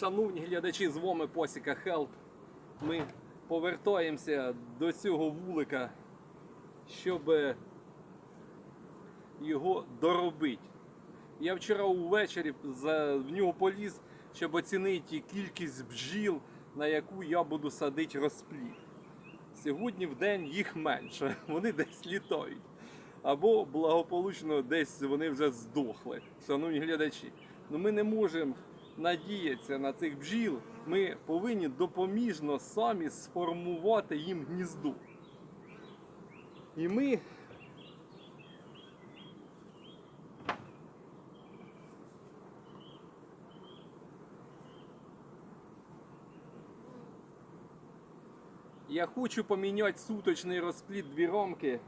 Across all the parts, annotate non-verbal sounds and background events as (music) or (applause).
Шановні глядачі, з вами Посіка Хелп. Ми повертаємося до цього вулика, щоб його доробити. Я вчора увечері в нього поліз, щоб оцінити кількість бджіл, на яку я буду садити розплід. Сьогодні в день їх менше, (laughs) вони десь літають. Або благополучно десь вони вже здохли, шановні глядачі. Ну ми не можемо надіятися на цих бджіл. Ми повинні допоміжно самі сформувати їм гніздо. І ми Я хочу поміняти суточний розплід дві рамки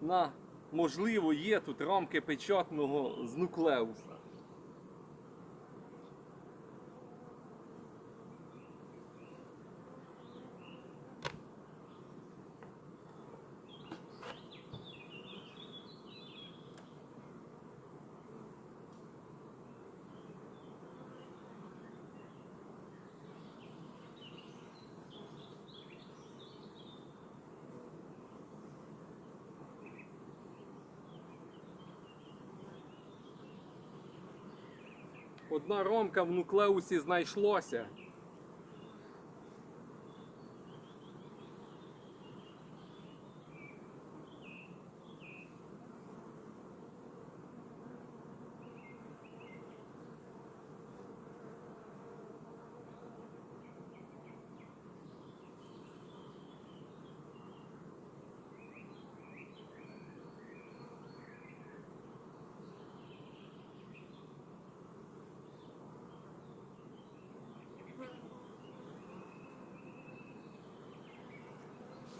на, можливо, є тут рамки печатного з нуклеуса. Одна ромка в нуклеусі знайшлося.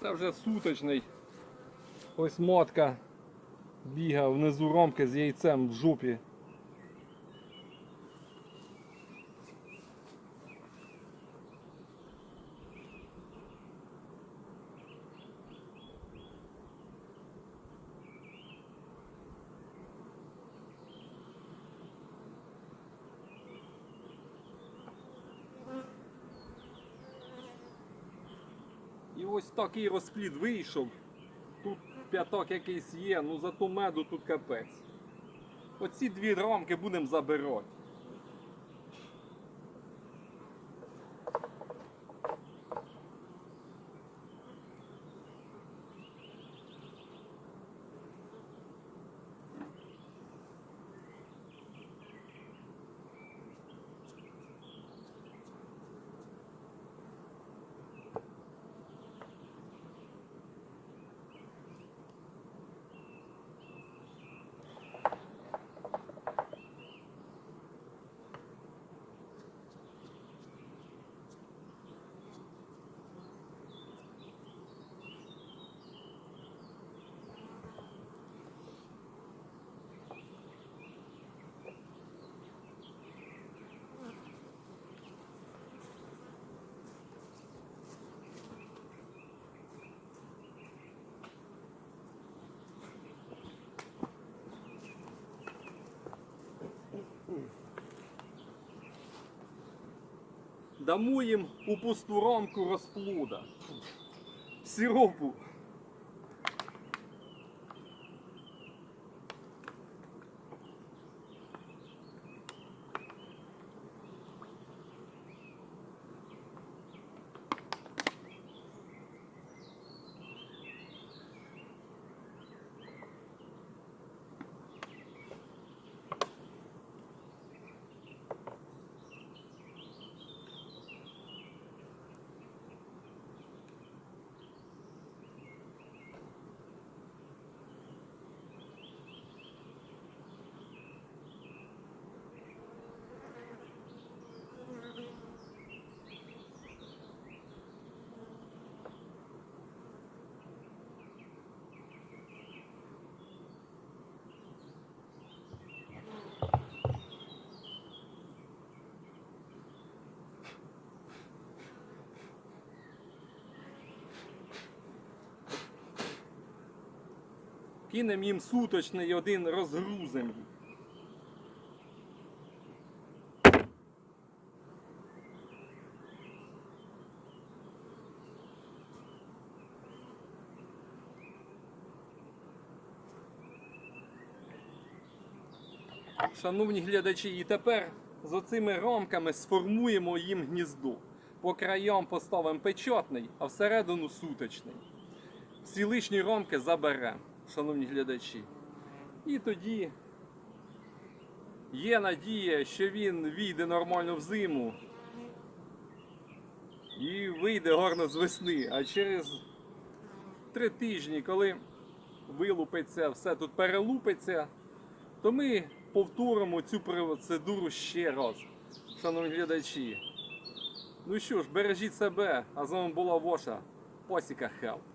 Це вже суточний. Ось мотка бігає внизу ромки з яйцем в жопі. І ось такий розплід вийшов. Тут п'яток якийсь є, ну зато меду тут капець. Оці дві рамки будемо забирати. Дамо їм у пусту рамку розплуда. Сиропу. кинемо їм суточний один розгрузимо. Шановні глядачі, і тепер з оцими рамками сформуємо їм гніздо. По краям поставимо печатний, а всередину суточний. Всі лишні ромки заберемо шановні глядачі. І тоді є надія, що він війде нормально в зиму і вийде гарно з весни. А через три тижні, коли вилупиться, все тут перелупиться, то ми повторимо цю процедуру ще раз, шановні глядачі. Ну що ж, бережіть себе, а з вами була ваша Посіка Хелп.